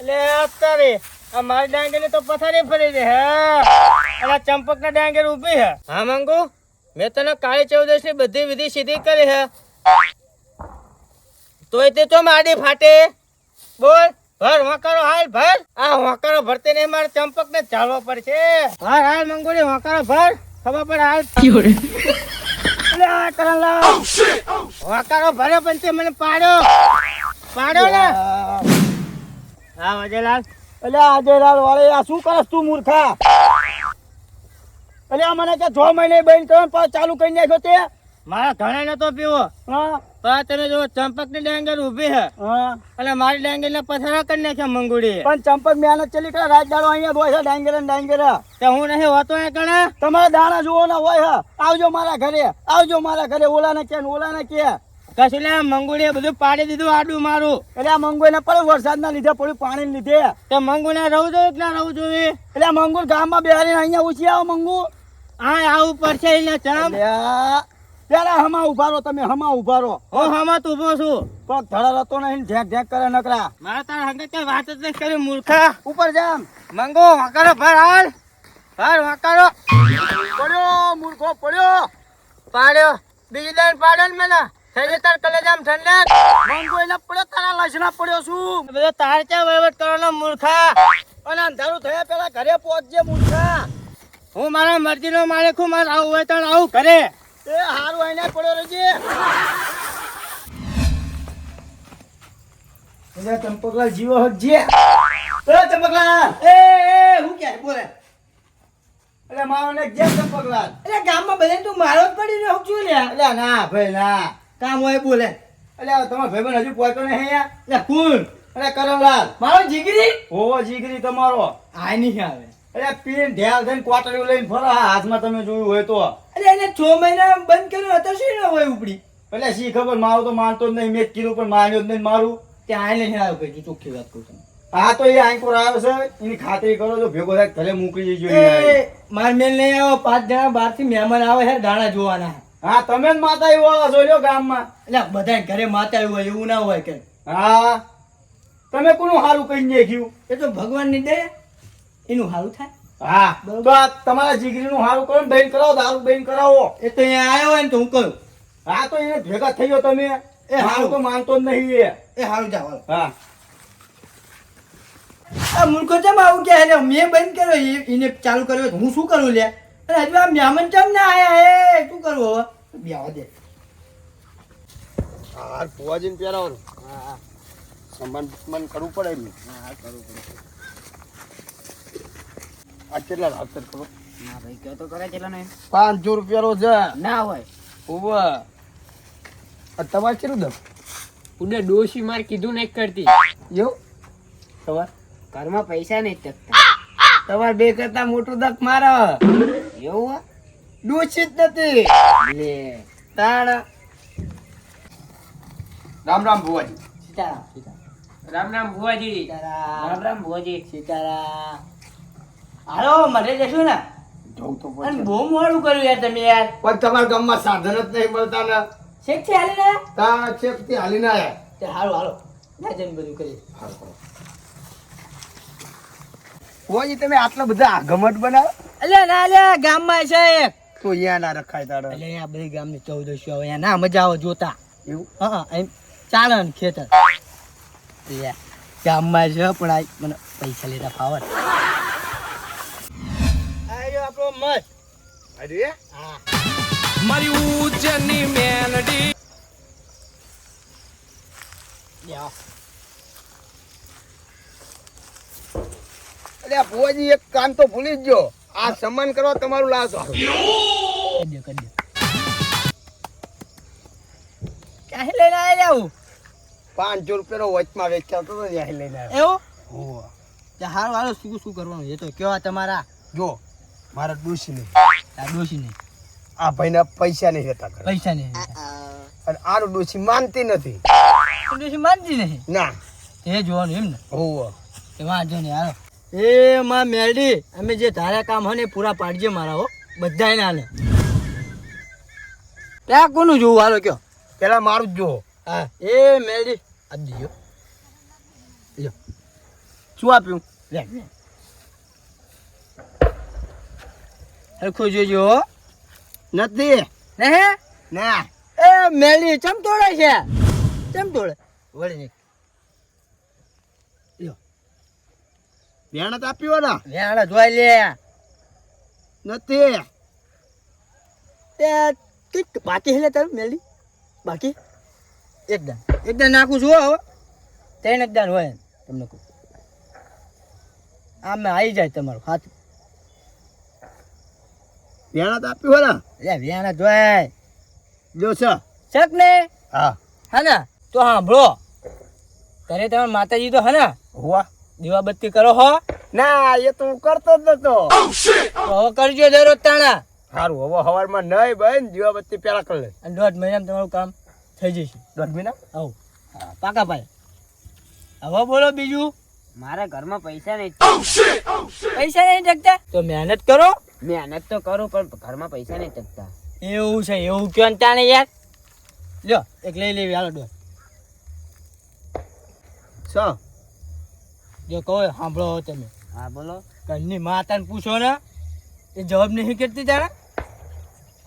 એટલે અત્યારે આ મારી ડાંગર તો પથારી ફરી છે હા? અને ચંપક ના ડાંગર ઊભી હે? હા મંગુ? મેં તને કાળી ચૌદશની બધી વિધિ સીધી કરી છે તોય તે તો માડી ફાટે. બોલ ભર હોકારો હાલ ભર. આ હોકારો ભરતે ને મારે ચંપક ને ચાલવો પડશે. ભર હાલ મંગુડી હોકારો ભર. ખબર પડે હાલ. આ કરણલાલ. હોકારો ભર્યો પણ તે મને પાડ્યો. પાડ્યો ને. હા વજેલાલ. એટલે આજે વાળે આ શું કરસ તું મૂર્ખા? એટલે મને કે છ મહિને બંધ કરો ને ચાલુ કરી નાખ્યો તે? મારા ઘણા નતો પીવો. હા. પણ તને જો ચંપકની ડાંગર છે હા. એટલે મારી ડાંગર ને પથરા કરી નાખ્યા મંગુડી. પણ ચંપક મહેનત ચલી કરે રાત દાડો અહીંયા હોય છે ડાંગર ને ડાંગર. તે હું નહીં હોતો એ કણા? તમારા દાણા જુઓ ના હોય હે આવજો મારા ઘરે આવજો મારા ઘરે ઓલા ને કે ઓલા ને કે. કશું લે મંગુડીએ બધું પાડી દીધું આડું મારું. એટલે આ મંગોઈ ને પડે વરસાદ ના લીધે પડ્યું પાણી લીધે. તે મંગુ ને રહું જોઈએ કે ના રહું જોઈએ એટલે મંગુર ગામમાં બેહારીને અહીંયા ઉછી આવો મંગુ. હા આવું પડશે એને ચમ પેલા હમા ઊભા રહો તમે હમા ઊભા રહો. હું તું ઊભો છું. પગ ધડા રતો નહીં ઢેક ઢેક કરે નકરા. મારા તારા હંગે કઈ વાત જ નહીં કરી મૂર્ખા. ઉપર જામ મંગુ વાંકારો ભર હાલ. ભર વાંકારો. પડ્યો મૂર્ખો પડ્યો. પાડ્યો. બીજી દાન પાડ્યો ને મને. થઈ તાર કલેજામ ઠંડક મંગો એને પડ્યો તારા લસણા પડ્યો છું. બધો તાર ચા વહીવટ કરવાનો મૂર્ખા? અને અંધારું થયા પેલા ઘરે પહોંચજે મૂર્ખા. હું મારા મરજીનો માલિક હું મારે આવું હોય તો આવું કરે. એ હારું આઈને પડ્યો રહેજે. એટલે ચંપકલાલ જીવો હજી એ ચંપકલાલ! એ એ, હું બોલે. એટલે મારો ને જે ચંપકલાલ? એટલે ગામમાં બધાને તું મારો જ પડી રહ્યો છું ને. એટલે ના ભાઈ ના. કામ હોય બોલે. એટલે તમારો ભાઈબંધ હજુ પહોંચ્યો નહીં અહીંયા? એટલે કોણ એટલે કરમલાલ. મારો જીગરી? હોવો જીગરી તમારો. આ નહીં આવે. એટલે પીન ઢેલ થઈને ક્વાટરી લઈને ફરો. હાથમાં તમે જોયું હોય તો. એટલે એને છ મહિના બંધ કર્યો હતો શું ના હોય ઉપડી? એટલે શી ખબર મારું તો માનતો જ નહીં મેં કીધું પણ માન્યો જ નહીં મારું. ત્યાં આ નહીં આવ્યો કઈ ચોખ્ખી વાત કરું તમે હા તો એ આંકોર આવ્યો છે એની ખાતરી કરો તો ભેગો થાય ઘરે મોકલી જજો માર મેલ નહીં આવો પાંચ જણા બહારથી મહેમાન આવે છે દાણા જોવાના. હા તમે જ માતા વાળા છો લ્યો ગામમાં. એટલે બધા ઘરે માતા હોય એવું ના હોય કે. હા તમે કોનું સારું કહી નાખ્યું એ તો ભગવાનની દે એનું સારું થાય. હા તો આ તમારા જીગરીનું સારું કરો બેન કરાવો દારૂ બેન કરાવો. એ તો અહીંયા આવ્યો હોય ને તો હું કહ્યું હા તો એને ભેગા થઈ ગયો તમે. એ હારું. તો માનતો જ નહીં એ. એ સારું જાવ. હા. આ મૂર્ખો ચમ આવું કે મેં બંધ કર્યો એને ચાલુ કર્યો તો હું શું કરું લે અને હજુ આ મહેમાન કેમ ના આયા? એ શું કરવું હવે? બેહવા દે. હાર ફુવાજીને પહેરાવવાનું હા. સન્માન બન્માન કરવું પડે એમ હા કરવું પડે. આ કેટલા રાતર કરો ના ભાઈ કયો તો કરે કેટલા નહીં પાંચસો રૂપિયાનો છે. ના હોય. ઊભો તમારે કેટલું દમ? ઉડે ડોશી માર કીધું નહીં કરતી. એવું? તમાર ઘરમાં પૈસા નહીં ટકતા તમારે બે કરતા મોટું દક મારો. એવું? દૂષિત નથી. લે તાણ. રામ રામ ભુવાજી. સીતારામ સીતારામ. રામ રામ ભુવાજી. સીતારામ. રામ રામ ભુવાજી. સીતારામ. હાલો મને જશું ને? અને બહુ મોડું કર્યું યાર તમે યાર. પણ તમારા ગામમાં સાધન જ નહીં મળતા ને. હાલી ના તા આયા તે હાલો હાલો. ના બધું કરી ભુવાજી તમે આટલા બધા આગમટ બનાવો? અલે ના અલ્યા ગામમાં છે એક. તો અહીંયા ના રખાય તારે. એટલે અહીંયા બધી ગામની ચૌદશો આવે અહીંયા ના મજા આવે જોતા. એવું? હા એમ ચાલે ને ખેતર. લે ગામમાં છે પણ આ મને પૈસા લેતા ફાવર આયો આપણો અરે હા. મારી ઉજ્જૈનની મેલડી. લ્યો. અરે ભુવાજી એક કામ તો ભૂલી જ ગયો. આ સન્માન કરવા તમારું લાશ વાળું ક્યાંથી લઈને આવ્યા આવું પાંચસો રૂપિયાનો વચમાં વેચાતો હતો ત્યાંથી લઈને આવ્યો. એવું? હારું શું શું કરવાનું? એ તો કેવા તમારા? જો મારા ડોશી નહીં આ ડોશી નહીં આ ભાઈના પૈસા નહીં રહેતા પૈસા નહીં અને આનું ડોશી માનતી નથી. ડોશી માનતી નહીં ના. એ જોવાનું એમ ને? હોવ. વાંધો નહીં હાલો. એ માં મેલડી અમે જે ધારા કામ હોય ને પૂરા પાડજે મારા હો બધા નાને ત્યાં કોનું જોવું? હાલો કયો. પેલા મારું જ જોવો. હા એ મેલડી આપી દીજો. શું આપ્યું? લે. હરખું જોજો હો. નથી. ને હે? ના. એ મેલી ચમ તોડે છે? ચમ તોડે? વળી મહેનત આપ્યો ને વેણા જોઈ લે. નથી. તે બાકી હેલે તારું મેલી? બાકી? એકદમ એકદમ નાખું છું હવે. ત્રણ એકદમ હોય તમને કહું. આમે આવી જાય તમારું હાથ. તો આપ્યું ને લે વેણા જોય જો છ. શક ને હા. હા ને? તો સાંભળો. ઘરે તમે માતાજી તો હા ને? હોવા. દીવાબત્તી કરો હો. ના એ તો હું કરતો જ નતો. તો હવે કરજો દરરોજ તાણા. સારું હવે સવારમાં નહીં બન દીવાબત્તી પેલા કરી લે. અને દોઢ મહિનામાં તમારું કામ થઈ જશે. દોઢ મહિના? આવું. પાકા ભાઈ. હવે બોલો બીજું. મારા ઘરમાં પૈસા નહીં. પૈસા નહીં જગતા? તો મહેનત કરો. મહેનત તો કરું પણ ઘરમાં પૈસા નહીં ટકતા એવું છે એવું કયો ને તાણે યાર. લ્યો એક લઈ લેવી હાલો દોઢ. છ જો કહો સાંભળો તમે. હા બોલો. ઘરની માતાને પૂછો ને એ જવાબ નહીં કરતી તારે?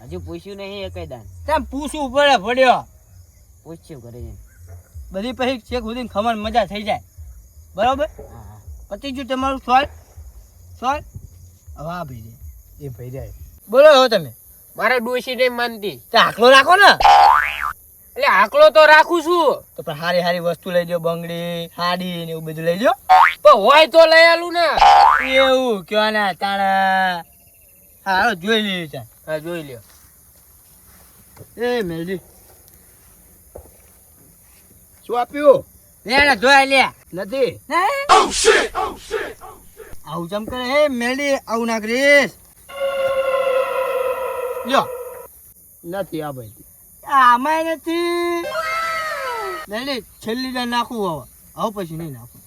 હજુ પૂછ્યું નહીં એકય દાન. તેમ પૂછવું પડે પડ્યો પૂછ્યું ઘરે બધી પછી છેક સુધી ખમણ મજા થઈ જાય. બરાબર? પતી ગયું તમારું સોલ? સોલ? હવે આ ભાઈ. એ ભાઈ જાય બોલો હવે તમે. મારે ડોશી નહીં માનતી. આખલો રાખો ને. એટલે આકલો તો રાખું છું. તો પણ હારી હારી વસ્તુ લઈ લ્યો બંગડી હાડી ને એવું બધું લઈ લ્યો. પણ હોય તો લઈ આલું ને. એવું કયો ને તાણા. હા જોઈ લઈએ ત્યાં હા જોઈ લ્યો. એ મેલડી. શું આપ્યું? લે જોઈ લે. નથી? આવું ચમ કરે? હે મેલડી આવું ના કરીશ. લ્યો. નથી આ ભાઈ. આમાં નથી નહીં છેલ્લી વાર નાખું હવે. હવે પછી નહીં નાખું.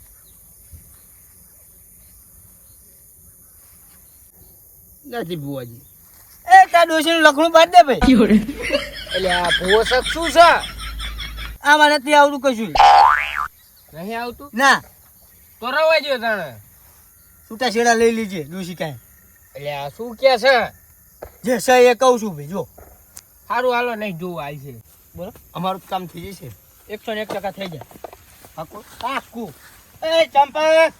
નથી બુવાજી એ તાર ડોશીનું લખણું બાદ દે ભાઈ. એટલે આ પોષક શું છે? આમાં નથી આવતું કશું. નહીં આવતું? ના. તો રવા જો તાણે. છૂટા છેડા લઈ લીજે ડોશી કાંઈ. એટલે આ શું કે છે? જે છે એ કહું છું ભાઈ જો. સારું હાલો નહીં જોવું આવી છે. બોલો. અમારું કામ થઈ જશે. એકસો ને એક ટકા થઈ જાય. પાકું. પાકું. એ ચંપક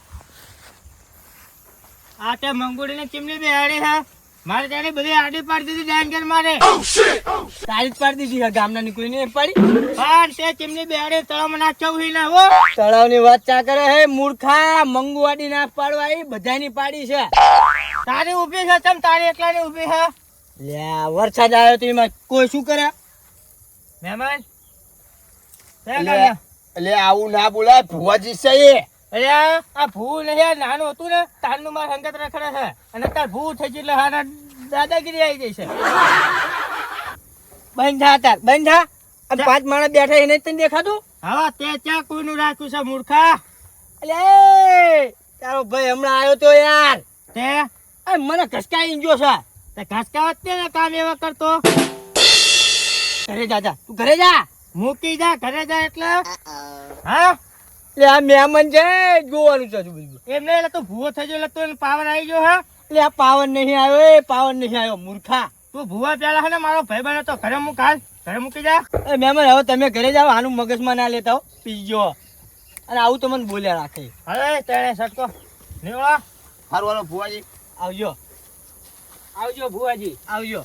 આ તે મંગુડીને ચીમની બે આડી હા મારે ત્યારે બધી આડી પાડી દીધી ડાંગર મારે. તારી જ પાડી દીધી ગામના નહીં પાડી. પણ તે ચીમની બેડે તળાવ તળાવમાં ચૌહી ના હો. તળાવની વાત ચા કરે હે મૂર્ખા. મંગુવાડી ના પાડવા એ બધાની પાડી છે. તારી ઊભી છે તમ તારી એકલાની ઊભી છે? લે વરસાદ આવ્યો તો એમાં કોઈ શું કરે? મહેમાન? એટલે આવું ના બોલાય ભુવાજી છે એ. અરે આ ભૂ નહીં આ નાનું હતું ને તારનું માર સંગત રખડે છે. અને તાર ભૂ થઈ ગઈ એટલે હારા દાદાગીરી આવી છે. બંધ થા તાર બંધ થા. આ પાંચ માણસ બેઠા એને તને દેખાતું? હા તે ત્યાં કોઈનું રાખ્યું છે મૂર્ખા. અલે તારો ભાઈ હમણાં આવ્યો તો યાર. તે? મને ઘસકાઈ ગયો છે. ઘસકાવત ને ને કામ એવા કરતો? ઘરે જા જા. તું ઘરે જા. મૂકી જા ઘરે જા એટલે. હા? એટલે આ મહેમાન છે જોવાનું છે બધું. મેં નહીં એટલે તો ભૂવો થઈ ગયો એટલે તો પાવર આવી ગયો હા? એટલે આ પાવર નહીં આવ્યો એ પાવર નહીં આવ્યો મૂર્ખા. તું ભૂવા પેલા હે ને મારો ભાઈ બને તો ઘરે મૂક હાલ. ઘરે મૂકી જા. એ મહેમાન હવે તમે ઘરે જાઓ આનું મગજમાં ના લેતા હો. પીજો. અને આવું તો મને બોલ્યા રાખે. હવે તેણે સટકો. નીવડો. હારું હાલો ભુવાજી. આવજો. આવજો ભુવાજી. આવજો.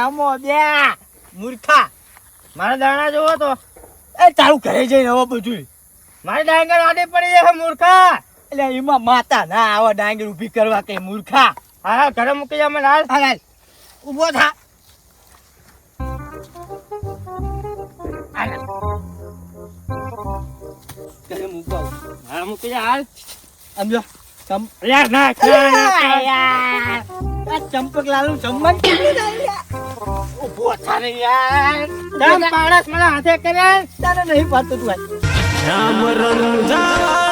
હમો બે મૂર્ખા! મારા દાણા જોવો તો. એ તારું ઘરે જઈને હવે બધું મારે ડાંગર આડે પડી જાય મૂર્ખા. એટલે એમાં માતા ના આવા ડાંગર ઊભી કરવા કે મૂર્ખા. હા હા ઘરે મૂકી જા મને હાલ. હાલ ઊભો થા. ઘરે મૂકો. હા મૂકી જા હાલ. સમજો ચંપક લાલુ જમવાનું કેવી થાય ઊભો થા ને યાર. તમ માણસ મને હાથે કરે તને નહીં પાતું તું. રામ રંજા